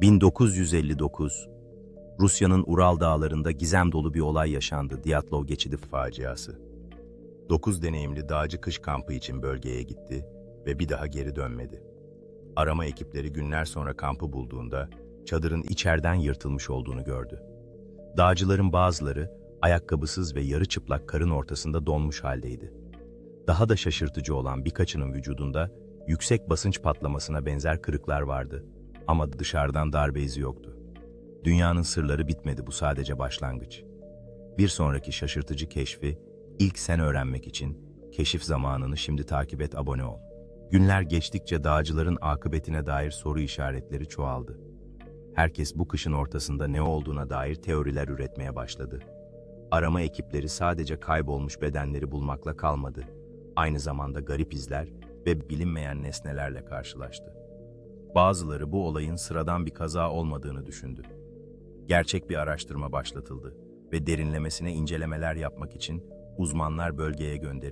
1959 Rusya'nın Ural dağlarında gizem dolu bir olay yaşandı. Diatlov geçidi faciası. 9 deneyimli dağcı kış kampı için bölgeye gitti ve bir daha geri dönmedi. Arama ekipleri günler sonra kampı bulduğunda çadırın içeriden yırtılmış olduğunu gördü. Dağcıların bazıları ayakkabısız ve yarı çıplak karın ortasında donmuş haldeydi. Daha da şaşırtıcı olan birkaçının vücudunda yüksek basınç patlamasına benzer kırıklar vardı ama dışarıdan darbe izi yoktu. Dünyanın sırları bitmedi bu sadece başlangıç. Bir sonraki şaşırtıcı keşfi ilk sen öğrenmek için keşif zamanını şimdi takip et abone ol. Günler geçtikçe dağcıların akıbetine dair soru işaretleri çoğaldı. Herkes bu kışın ortasında ne olduğuna dair teoriler üretmeye başladı. Arama ekipleri sadece kaybolmuş bedenleri bulmakla kalmadı. Aynı zamanda garip izler ve bilinmeyen nesnelerle karşılaştı. Bazıları bu olayın sıradan bir kaza olmadığını düşündü. Gerçek bir araştırma başlatıldı ve derinlemesine incelemeler yapmak için uzmanlar bölgeye gönderildi.